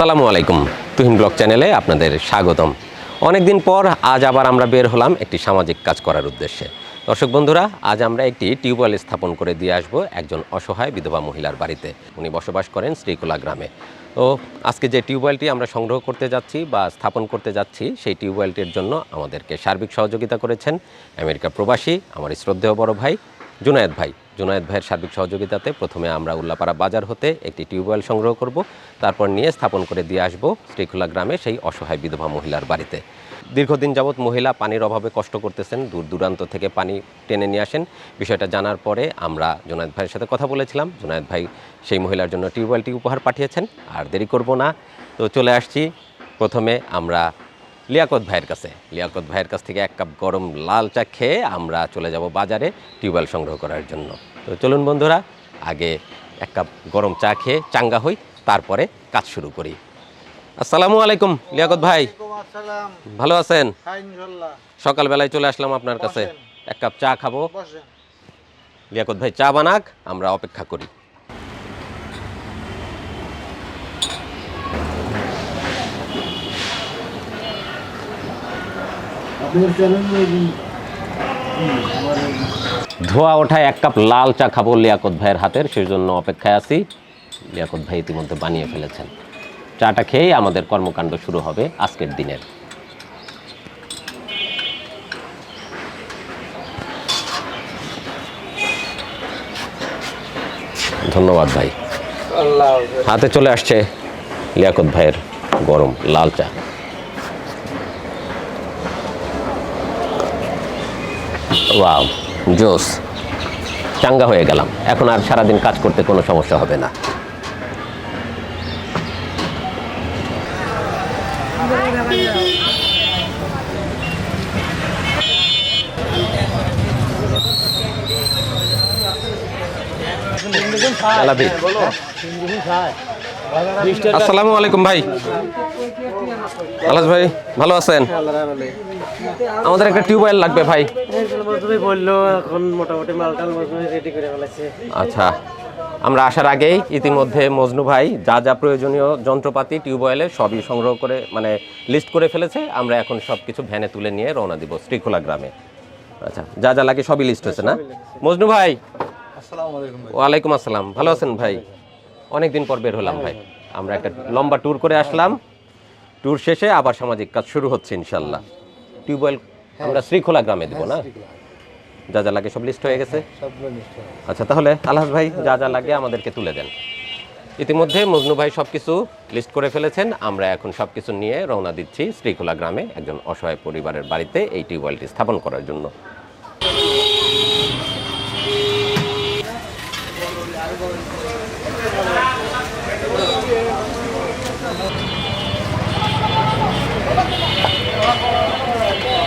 আসসালামু আলাইকুম। তুহিন ব্লগ চ্যানেলে আপনাদের স্বাগতম। অনেকদিন পর আজ আবার আমরা বের হলাম একটি সামাজিক কাজ করার উদ্দেশ্যে। দর্শক বন্ধুরা, আজ আমরা একটি টিউবওয়েল স্থাপন করে দিয়ে আসব একজন অসহায় বিধবা মহিলার বাড়িতে। উনি বসবাস করেন শ্রীকোলা গ্রামে। তো আজকে যে টিউবওয়েলটি আমরা সংগ্রহ করতে যাচ্ছি বা স্থাপন করতে যাচ্ছি, সেই টিউবওয়েলটির জন্য আমাদেরকে সার্বিক সহযোগিতা করেছেন আমেরিকা প্রবাসী, আমার শ্রদ্ধেয় বড় ভাই জুনায়েদ ভাই। জুনায়েদ ভাইয়ের সার্বিক সহযোগিতাতে প্রথমে আমরা উল্লাপাড়া বাজার হতে একটি টিউবওয়েল সংগ্রহ করব, তারপর নিয়ে স্থাপন করে দিয়ে আসব শ্রীখোলা গ্রামে সেই অসহায় বিধবা মহিলার বাড়িতে। দীর্ঘদিন যাবৎ মহিলা পানির অভাবে কষ্ট করতেছেন, দূর দূরান্ত থেকে পানি টেনে নিয়ে আসেন। বিষয়টা জানার পরে আমরা জুনায়েদ ভাইয়ের সাথে কথা বলেছিলাম। জুনায়েদ ভাই সেই মহিলার জন্য টিউবওয়েলটি উপহার পাঠিয়েছেন, আর দেরি করব না। তো চলে আসছি প্রথমে আমরা লিয়াকত ভাইয়ের কাছে। লিয়াকত ভাইয়ের কাছ থেকে এক কাপ গরম লাল চা খেয়ে আমরা চলে যাব বাজারে টিউবওয়েল সংগ্রহ করার জন্য। তো চলুন বন্ধুরা আগে এক কাপ গরম চা খেয়ে চাঙ্গা হই তারপরে কাজ শুরু করি। আসসালামু আলাইকুম লিয়াকত ভাই। ভালো আছেন? হ্যাঁ সকালবেলায় চলে আসলাম আপনার কাছে। এক কাপ চা খাব। লিয়াকত ভাই চা বানাক আমরা অপেক্ষা করি। ধোয়া ওঠায় এক কাপ লাল চা খাব লিয়াকত ভাইয়ের হাতের সেই জন্য অপেক্ষায় আছি। লিয়াকত ভাই ইতিমধ্যে বানিয়ে ফেলেছেন। চাটা খেয়েই আমাদের কর্মকাণ্ড শুরু হবে আজকের দিনের। ধন্যবাদ ভাই। হাতে চলে আসছে লিয়াকত ভাইয়ের গরম লাল চা। ওয়াও। জোস চাঙ্গা হয়ে গেলাম। এখন আর সারাদিন কাজ করতে কোনো সমস্যা হবে না। আসসালামু আলাইকুম ভাই। আলাস ভাই ভালো আছেন? আমাদের একটা টিউবওয়েল লাগবে ভাই। বলল এখন মোটামুটি মালটাল রেডি করে ফেলেছে। আচ্ছা আমরা আসার আগেই ইতিমধ্যে মজনু ভাই যা যা প্রয়োজনীয় যন্ত্রপাতি টিউবওয়েলের সবই সংগ্রহ করে মানে লিস্ট করে ফেলেছে। আমরা এখন সব কিছু ভ্যানে তুলে নিয়ে রওনা দিব শ্রীখোলা গ্রামে। আচ্ছা যা যা লাগে সবই লিস্ট হয়েছে না? মজনু ভাই। আসসালামু ওয়ালাইকুম আসসালাম। ভালো আছেন ভাই? অনেক দিন পর বের হলাম ভাই। আমরা একটা লম্বা ট্যুর করে আসলাম। ট্যুর শেষে আবার সামাজিক কাজ শুরু হচ্ছে ইনশাল্লাহ টিউবওয়েল আমরা শ্রীখোলা গ্রামে দিব না? যা যা লাগে সব লিস্ট হয়ে গেছে? আচ্ছা তাহলে আলহাজ ভাই যা যা লাগে আমাদেরকে তুলে দেন। ইতিমধ্যে মজনু ভাই সব কিছু লিস্ট করে ফেলেছেন। আমরা এখন সব কিছু নিয়ে রওনা দিচ্ছি শ্রীখোলা গ্রামে একজন অসহায় পরিবারের বাড়িতে এই টিউবওয়েলটি স্থাপন করার জন্য।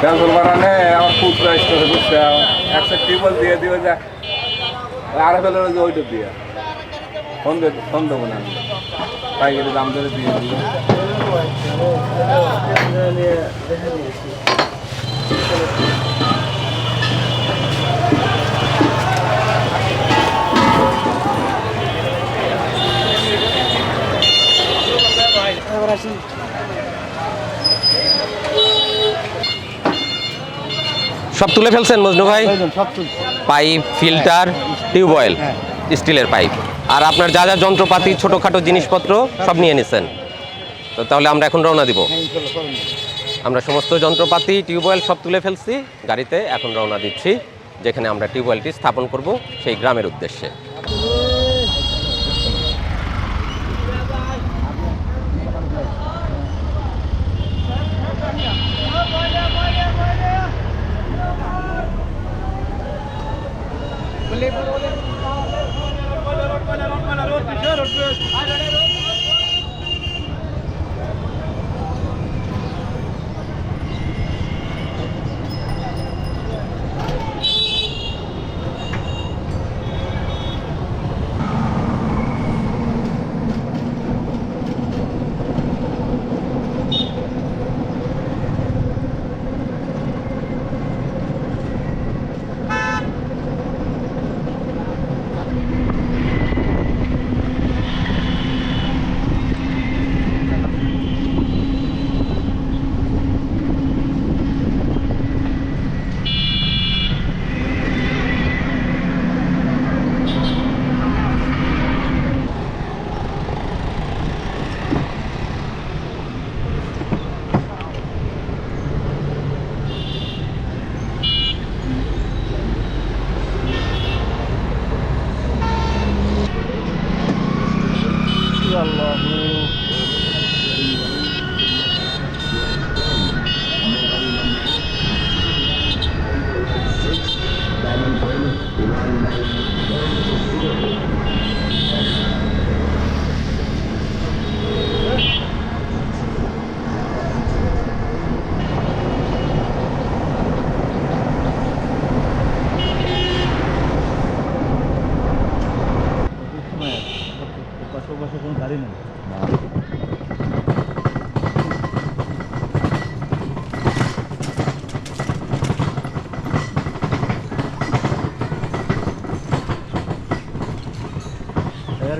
পেন্সিল বানানে আমার পুত্র স্টোরে বুঝতে একশো টিউবওয়েল দিয়ে দিবে যে। আড়াই ফেলে ওইটা দিয়ে। ফোন দে, ফোন দেবো না। আমি পাইকারি দাম ধরে দিয়ে দিল এবার আসি। সব তুলে ফেলছেন মজনু ভাই? পাইপ ফিল্টার টিউবওয়েল স্টিলের পাইপ। আর আপনার যা যা যন্ত্রপাতি ছোটোখাটো জিনিসপত্র সব নিয়ে নিছেন। তো তাহলে আমরা এখন রওনা দিব। হ্যাঁ আমরা সমস্ত যন্ত্রপাতি টিউবওয়েল সব তুলে ফেলছি গাড়িতে এখন রওনা দিচ্ছি যেখানে আমরা টিউবওয়েলটি স্থাপন করব সেই গ্রামের উদ্দেশ্যে। रोड पे रोड पे रोड पे रोड पे रोड पे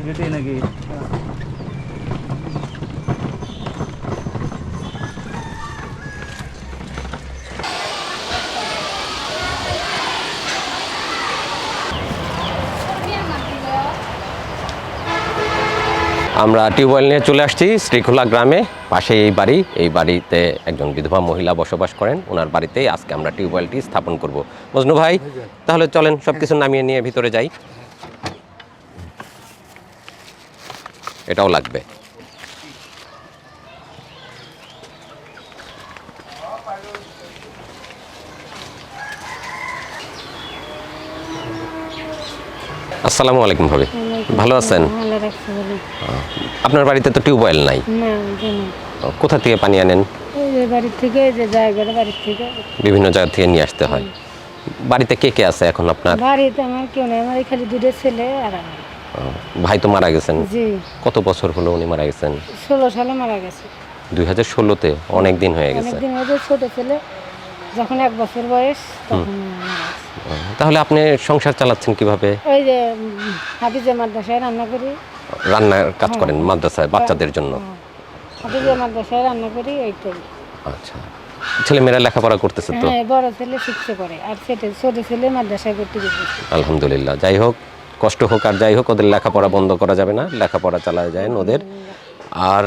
গেটে নাকি? আমরা টিউবওয়েল নিয়ে চলে আসছি শ্রীখোলা গ্রামে। পাশে এই বাড়ি। এই বাড়িতে একজন বিধবা মহিলা বসবাস করেন। ওনার বাড়িতেই আজকে আমরা টিউবওয়েলটি স্থাপন করব। মজনু ভাই তাহলে চলেন সব কিছু নামিয়ে নিয়ে ভিতরে যাই। এটাও লাগবে। আসসালামু আলাইকুম ভাবি। ভালো আছেন? আপনার বাড়িতে তো টিউবওয়েল নাই? কোথা থেকে পানি আনেন? যে থেকে যে বাড়ির থেকে। বিভিন্ন জায়গা থেকে নিয়ে আসতে হয়। বাড়িতে কে কে আছে এখন আপনার? বাড়িতে আমার কেউ নেই আমার খালি দুটো ছেলে আর আমি ও, ভাই তো মারা গেছেন। জি। কত বছর হলো উনি মারা গেছেন? ষোলো সালে মারা গেছে। দুই হাজার ষোলোতে অনেক দিন হয়ে গেছে। ছোট ছেলে। যখন এক বছর বয়স তখন। তাহলে আপনি সংসার চালাচ্ছেন কীভাবে? ওই যে হাফিজে মাদ্রাসায় রান্না করি। রান্নার কাজ করেন মাদ্রাসায় বাচ্চাদের জন্য? হাফিজে মাদ্রাসায় রান্না করি এইটাই। আচ্ছা। ছেলে মেয়েরা লেখাপড়া করতেছে তো? হ্যাঁ বড় ছেলে শিখতে পারে আর ছোট ছেলে মাদ্রাসায় করতে গেছে আলহামদুলিল্লাহ। যাই হোক কষ্ট হোক আর যাই হোক ওদের লেখাপড়া বন্ধ করা যাবে না লেখাপড়া চালায় যায় ওদের। আর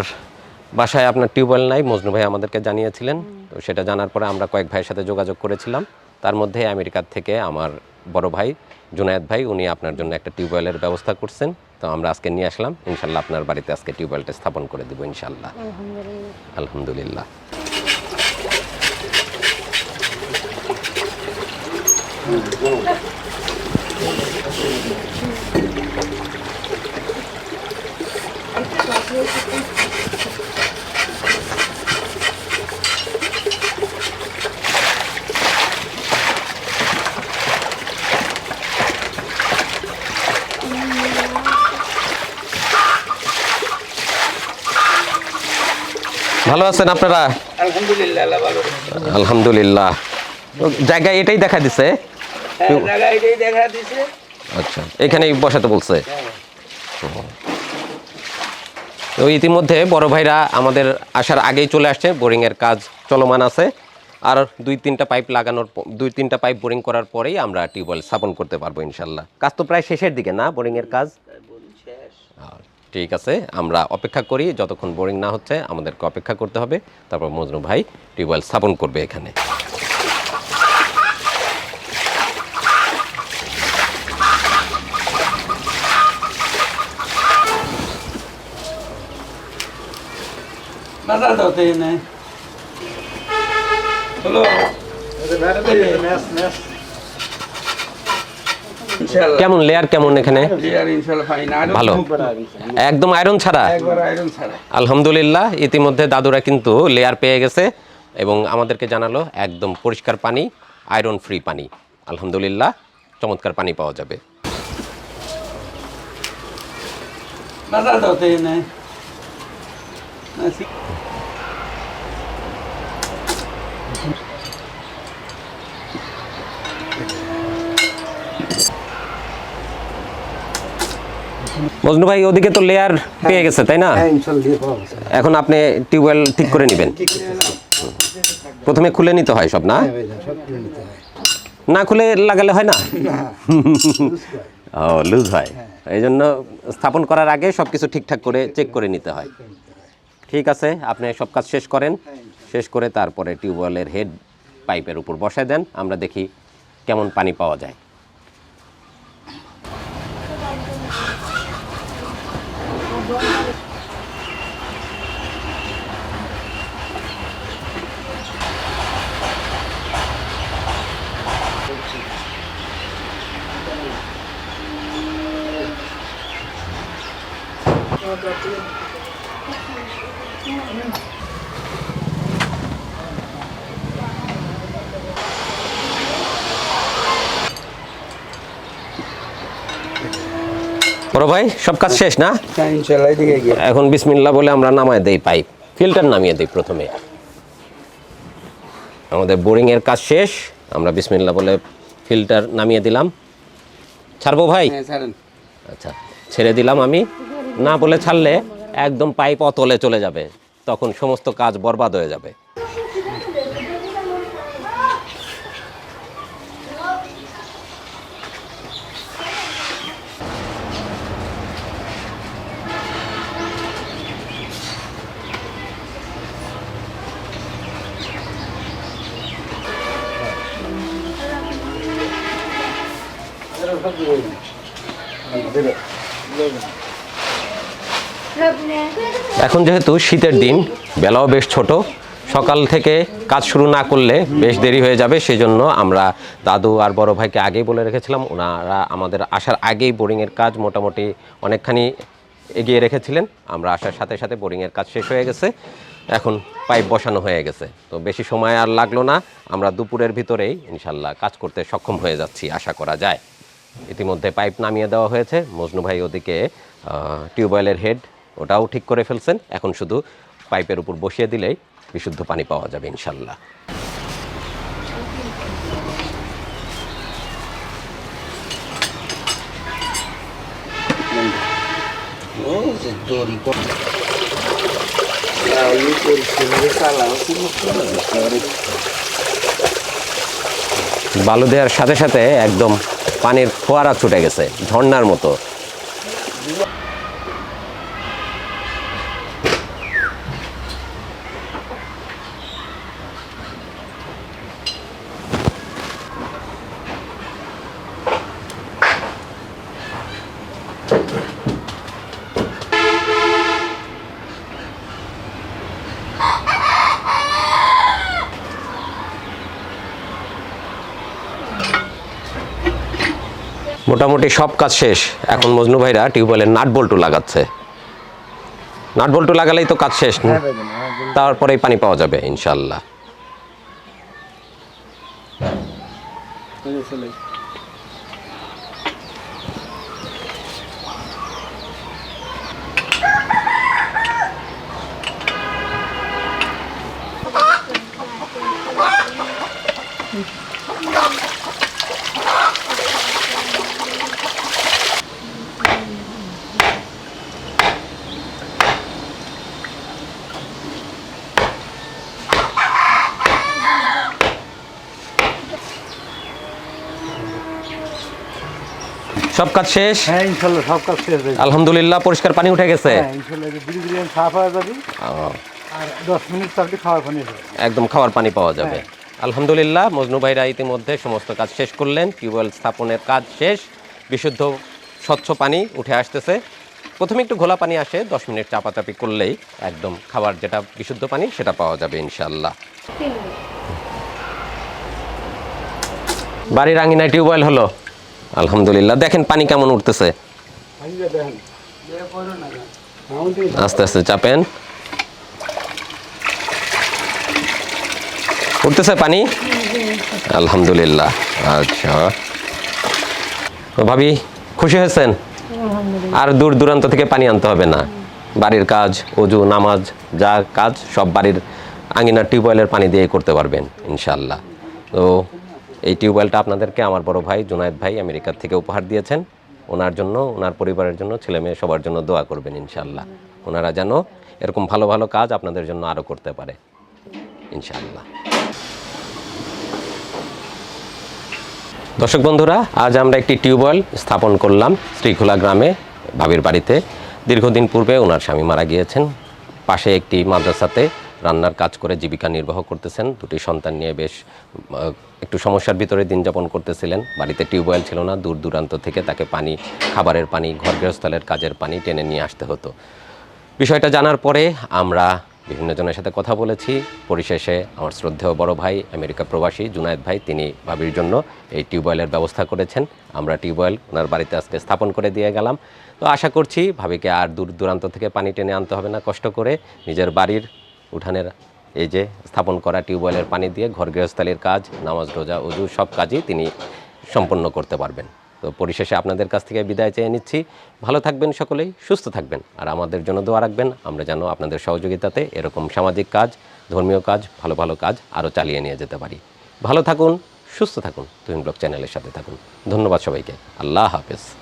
বাসায় আপনার টিউবওয়েল নাই মজনু ভাই আমাদেরকে জানিয়েছিলেন তো সেটা জানার পরে আমরা কয়েক ভাইয়ের সাথে যোগাযোগ করেছিলাম। তার মধ্যে আমেরিকার থেকে আমার বড় ভাই জুনায়েদ ভাই উনি আপনার জন্য একটা টিউবওয়েলের ব্যবস্থা করছেন। তো আমরা আজকে নিয়ে আসলাম ইনশাল্লাহ আপনার বাড়িতে আজকে টিউবওয়েলটা স্থাপন করে দেবো ইনশাল্লাহ। আলহামদুলিল্লাহ। আলহামদুলিল্লাহ। ভালো আছেন আপনারা? আলহামদুলিল্লাহ আলহামদুলিল্লাহ। জায়গা এটাই দেখা দিছে আচ্ছা এখানেই বসাতে বলছে। তো ইতিমধ্যে বড় ভাইরা আমাদের আসার আগেই চলে আসছে বোরিংয়ের কাজ চলমান আছে। আর দুই তিনটা পাইপ লাগানোর দুই তিনটা পাইপ বোরিং করার পরেই আমরা টিউবওয়েল স্থাপন করতে পারব ইনশাল্লাহ। কাজ তো প্রায় শেষের দিকে না বোরিংয়ের কাজ? ঠিক আছে আমরা অপেক্ষা করি যতক্ষণ বোরিং না হচ্ছে আমাদেরকে অপেক্ষা করতে হবে। তারপর মজনু ভাই টিউবওয়েল স্থাপন করবে এখানে। বাজার দাও তো এনে চলো কেমন লেয়ার কেমন এখানে? ভালো। একদম আয়রন ছাড়া? আয়রন ছাড়া। আলহামদুলিল্লাহ ইতিমধ্যে দাদুরা কিন্তু লেয়ার পেয়ে গেছে এবং আমাদেরকে জানালো একদম পরিষ্কার পানি আয়রন ফ্রি পানি। আলহামদুলিল্লাহ চমৎকার পানি পাওয়া যাবে। বাজার দাও তো এনে মজনু ভাই ওদিকে তো লেয়ার পেয়ে গেছে তাই না? এখন আপনি টিউবওয়েল ঠিক করে নেবেন। প্রথমে খুলে নিতে হয় সব না? না খুলে লাগালে হয় না? ও লুজ হয়। এই জন্য স্থাপন করার আগে সব কিছু ঠিকঠাক করে চেক করে নিতে হয়। ঠিক আছে, আপনি সব কাজ শেষ করেন। শেষ করে তারপরে টিউবওয়েলের হেড পাইপের উপর বসায় দেন, আমরা দেখি কেমন পানি পাওয়া যায়। বড় ভাই সব কাজ শেষ না? হ্যাঁ এখন বিসমিল্লা বলে আমরা নামায় দেই পাইপ ফিল্টার নামিয়ে দেই প্রথমে। আমাদের বোরিং এর কাজ শেষ। আমরা বিসমিল্লা বলে ফিল্টার নামিয়ে দিলাম। ছাড়বো ভাই? হ্যাঁ আচ্ছা ছেড়ে দিলাম আমি। না বলে ছাড়লে একদম পাইপ অতলে চলে যাবে। তখন সমস্ত কাজ বরবাদ হয়ে যাবে। এখন যেহেতু শীতের দিন, বেলাও বেশ ছোট, সকাল থেকে কাজ শুরু না করলে বেশ দেরি হয়ে যাবে সেই জন্য আমরা দাদু আর বড় ভাইকে আগেই বলে রেখেছিলাম, ওনারা আমাদের আসার আগেই বোরিংয়ের কাজ মোটামুটি অনেকখানি এগিয়ে রেখেছিলেন, আমরা আসার সাথে সাথে বোরিংয়ের কাজ শেষ হয়ে গেছে, এখন পাইপ বসানো হয়ে গেছে, তো বেশি সময় আর লাগল না, আমরা দুপুরের ভিতরেই ইনশাল্লাহ কাজ করতে সক্ষম হয়ে যাচ্ছি, আশা করা যায়। ইতিমধ্যে পাইপ নামিয়ে দেওয়া হয়েছে, মজনু ভাই ওদিকে টিউবওয়েলের হেড ওটাও ঠিক করে ফেলছেন। এখন শুধু পাইপের উপর বসিয়ে দিলেই বিশুদ্ধ পানি পাওয়া যাবে ইনশাল্লাহ। বালু দেওয়ার সাথে সাথে একদম পানির ফোয়ারা ছুটে গেছে ঝর্নার মতো। মোটামুটি সব কাজ শেষ। এখন মজনু ভাইরা টিউবওয়েলের নাট বল্টু লাগাচ্ছে। নাট বল্টু লাগালেই তো কাজ শেষ। তারপরেই পানি পাওয়া যাবে ইনশাল্লাহ সব কাজ শেষ? হ্যাঁ ইনশাল্লাহ সব কাজ শেষ হয়েছে। আলহামদুলিল্লাহ পরিষ্কার পানি উঠে গেছে। হ্যাঁ যে বিড়ি বিড়ি সাফ হয়ে যাবে আর দশ মিনিট চাপটি খাওয়ার পানি হবে একদম খাওয়ার পানি পাওয়া যাবে। আলহামদুলিল্লাহ মজনু ভাইরা ইতিমধ্যে সমস্ত কাজ শেষ করলেন। টিউবওয়েল স্থাপনের কাজ শেষ। বিশুদ্ধ স্বচ্ছ পানি উঠে আসতেছে। প্রথমে একটু ঘোলা পানি আসে দশ মিনিট চাপাচাপি করলেই একদম খাবার যেটা বিশুদ্ধ পানি সেটা পাওয়া যাবে ইনশাল্লাহ। বাড়ির আঙিনায় টিউবওয়েল হলো। আলহামদুলিল্লাহ। দেখেন পানি কেমন উঠতেছে। আস্তে আস্তে চাপেন। উঠতেছে পানি? আলহামদুলিল্লাহ। আচ্ছা। তো ভাবি খুশি হয়েছেন? আর দূর দূরান্ত থেকে পানি আনতে হবে না। বাড়ির কাজ অজু নামাজ যা কাজ সব বাড়ির আঙিনার টিউবওয়েলের পানি দিয়ে করতে পারবেন ইনশাল্লাহ তো এই টিউবওয়েলটা আপনাদেরকে আমার বড় ভাই জুনায়েদ ভাই আমেরিকার থেকে উপহার দিয়েছেন। ওনার জন্য, ওনার পরিবারের জন্য ছেলে মেয়ে সবার জন্য দোয়া করবেন ইনশাল্লাহ ওনারা যেন এরকম ভালো ভালো কাজ আপনাদের জন্য আরও করতে পারে ইনশাল্লাহ দর্শক বন্ধুরা, আজ আমরা একটি টিউবওয়েল স্থাপন করলাম শ্রীখোলা গ্রামে, ভাবির বাড়িতে। দীর্ঘদিন পূর্বে ওনার স্বামী মারা গিয়েছেন। পাশে একটি মাদ্রাসাতে রান্নার কাজ করে জীবিকা নির্বাহ করতেছেন। দুটি সন্তান নিয়ে বেশ একটু সমস্যার ভিতরে দিন যাপন করতেছিলেন। বাড়িতে টিউবওয়েল ছিল না, দূর দূরান্ত থেকে তাকে পানি, খাবারের পানি ঘর গৃহস্থলের কাজের পানি টেনে নিয়ে আসতে হতো। বিষয়টা জানার পরে আমরা বিভিন্ন জনের সাথে কথা বলেছি। পরিশেষে আমার শ্রদ্ধেয় বড় ভাই, আমেরিকা প্রবাসী জুনায়েদ ভাই, তিনি ভাবির জন্য এই টিউবওয়েলের ব্যবস্থা করেছেন। আমরা টিউবওয়েল ওনার বাড়িতে আজকে স্থাপন করে দিয়ে গেলাম। তো আশা করছি ভাবিকে আর দূর দূরান্ত থেকে পানি টেনে আনতে হবে না, কষ্ট করে। নিজের বাড়ির উঠানের এই যে স্থাপন করা টিউবওয়েলের পানি দিয়ে ঘর গৃহস্থালির কাজ, নামাজ, রোজা, উজু, সব কাজই তিনি সম্পন্ন করতে পারবেন। তো পরিশেষে আপনাদের কাছ থেকে বিদায় চেয়ে নিচ্ছি। ভালো থাকবেন সকলেই, সুস্থ থাকবেন। আর আমাদের জন্য দোয়া রাখবেন, আমরা যেন আপনাদের সহযোগিতাতে এরকম সামাজিক কাজ, ধর্মীয় কাজ, ভালো ভালো কাজ আরও চালিয়ে নিয়ে যেতে পারি। ভালো থাকুন, সুস্থ থাকুন। তুহিন ব্লগ চ্যানেলের সাথে থাকুন। ধন্যবাদ সবাইকে। আল্লাহ হাফেজ।